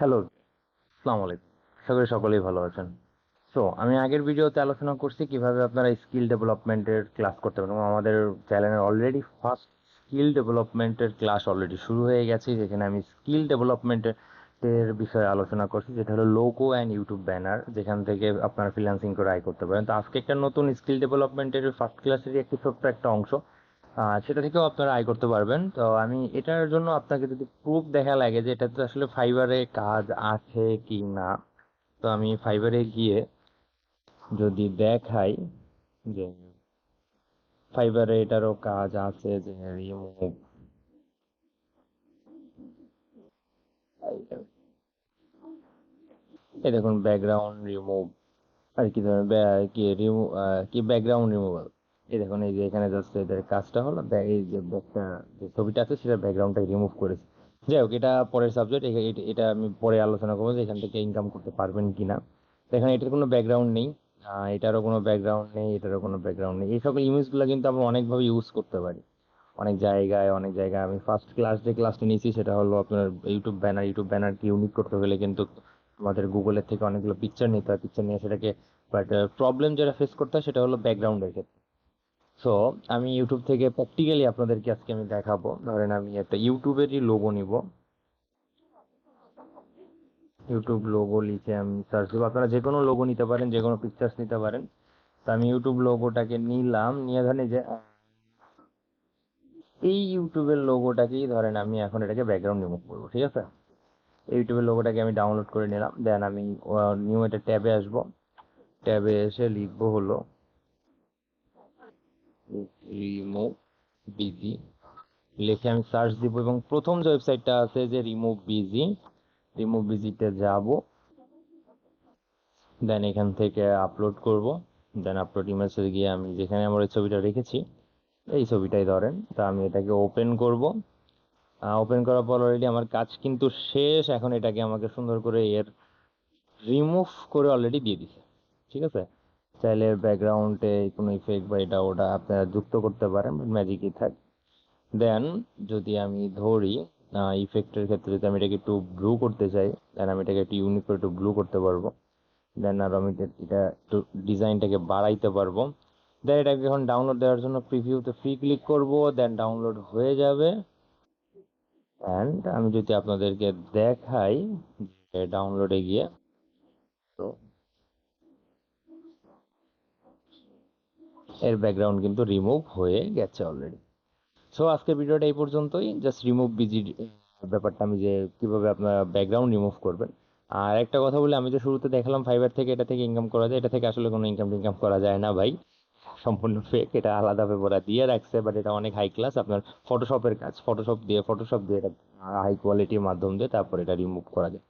Hello আসসালামু আলাইকুম। আশা করি সকলেই ভালো আছেন। সো আমি আগের ভিডিওতে আলোচনা করছি কীভাবে আপনারা স্কিল ডেভেলপমেন্টের ক্লাস করতে পারেন। আমাদের চ্যানেলের অলরেডি ফার্স্ট স্কিল ডেভেলপমেন্টের ক্লাস অলরেডি শুরু হয়ে গেছে, যেখানে আমি স্কিল ডেভেলপমেন্টের এর বিষয়ে আলোচনা করছি, যেটা হলো লোগো অ্যান্ড ইউটিউব ব্যানার যেখান থেকে আপনারা ফ্রিল্যান্সিং করে আয় করতে পারেন। তো আজকে একটা নতুন স্কিল ডেভেলপমেন্টের ফার্স্ট ক্লাসেরই একটি ছোট্ট একটা অংশ। সেটা থেকেও আপনারা আয় করতে পারবেন। তো আমি এটার জন্য আপনাকে যদি প্রুফ দেখা লাগে যে এটাতে আসলে ফাইবারে কাজ আছে কি না, তো আমি ফাইবারে গিয়ে যদি দেখাই যে ফাইবারে এটারও কাজ আছে যে রিমুভ এই দেখুন ব্যাকগ্রাউন্ড রিমুভ আর কি ধরনের ব্যা- কি রিমুভ কি ব্যাকগ্রাউন্ড রিমুভাল এই দেখুন, এই যে এখানে জাস্ট এদের কাজটা হলো এই যে ব্যাকটা যে ছবিটা আছে, সেটা ব্যাকগ্রাউন্ডটা রিমুভ করেছে। যাই হোক, এটা পরের সাবজেক্ট এটা আমি পরে আলোচনা করব যে এখান থেকে ইনকাম করতে পারবেন কিনা। তো এখানে এটার কোনো ব্যাকগ্রাউন্ড নেই। এটারও কোনো ব্যাকগ্রাউন্ড নেই, এটারও কোনো ব্যাকগ্রাউন্ড নেই। এই সকল ইমেজগুলো কিন্তু আমরা অনেকভাবে ইউজ করতে পারি। অনেক জায়গায় অনেক জায়গায় আমি ফার্স্ট ক্লাস যে ক্লাসটা নিয়েছি, সেটা হলো আপনার ইউটিউব ব্যানার ইউটিউব ব্যানারকে ইউনিক করতে হলে কিন্তু আমাদের গুগলের থেকে অনেকগুলো পিকচার নিতে হয়। পিকচার নিয়ে সেটাকে বাট প্রবলেম যেটা ফেস করতে হয়, সেটা হলো ব্যাকগ্রাউন্ডের ক্ষেত্রে। সো আমি ইউটিউব থেকে প্র্যাকটিক্যালি আপনাদেরকে আজকে আমি দেখাবো। ধরেন আমি একটা ইউটিউবেরই লোগো নিব। ইউটিউব লোগো লিখে আমি সার্চ দেবো আপনারা যে কোনো লোগো নিতে পারেন, যে কোনো পিকচার্স নিতে পারেন। তো আমি ইউটিউব লোগোটাকে নিলাম, নিয়ে ধরেন যে, এই ইউটিউবের লোগোটাকেই ধরেন আমি এখন এটাকে ব্যাকগ্রাউন্ড রিমুভ করব, ঠিক আছে? ইউটিউবের লোগোটাকে আমি ডাউনলোড করে নিলাম। দেন আমি নিউ এটা ট্যাবে আসব। ট্যাবে এসে লিখব হলো রিমুভ বিজি। লিখে আমি সার্চ দিব এবং প্রথম যে ওয়েবসাইটটা আছে যে রিমুভ বিজি রিমুভ বিজিতে যাব। দেন এখান থেকে আপলোড করব। দেন আপলোড ইমেজে গিয়ে আমি যেখানে আমার এই ছবিটা রেখেছি, এই ছবিটাই ধরেন। তা আমি এটাকে ওপেন করব। ওপেন করার পর অলরেডি আমার কাজ কিন্তু শেষ। এখন এটাকে আমাকে সুন্দর করে এর রিমুভ করে অলরেডি দিয়ে দিছে। ঠিক আছে? চাইলে ব্যাকগ্রাউন্ডে কোনো ইফেক্ট বা এটা ওটা আপনারা যুক্ত করতে পারেন ম্যাজিকই থাক। দেন যদি আমি ধরি ইফেক্টের ক্ষেত্রে যদি আমি এটাকে একটু ব্লু করতে চাই দেন আমি এটাকে একটু ইউনিক করে একটু ব্লু করতে পারব। দেন আর আমি এটা একটু ডিজাইনটাকে বাড়াইতে পারব। দেন এটাকে এখন ডাউনলোড দেওয়ার জন্য প্রিভিউতে ফ্রি ক্লিক করব দেন ডাউনলোড হয়ে যাবে। অ্যান্ড আমি যদি আপনাদেরকে দেখাই ডাউনলোডে গিয়ে, তো এর ব্যাকগ্রাউন্ড কিন্তু রিমুভ হয়ে গেছে অলরেডি সো আজকের ভিডিওটা এই পর্যন্তই। জাস্ট রিমুভ বিজি ব্যাপারটা আমি যে কীভাবে আপনার ব্যাকগ্রাউন্ড রিমুভ করবেন। আর একটা কথা বলে, আমি তো শুরুতে দেখালাম ফাইবার থেকে, এটা থেকে ইনকাম করা যায়। এটা থেকে আসলে কোনো ইনকাম টিনকাম করা যায় না ভাই। সম্পূর্ণ ফেক এটা আলাদাভাবে ওরা দিয়ে রাখছে বাট এটা অনেক হাই ক্লাস আপনার ফটোশপের কাজ ফটোশপ দিয়ে ফটোশপ দিয়ে এটা হাই কোয়ালিটির মাধ্যম দিয়ে তারপর এটা রিমুভ করা যায়।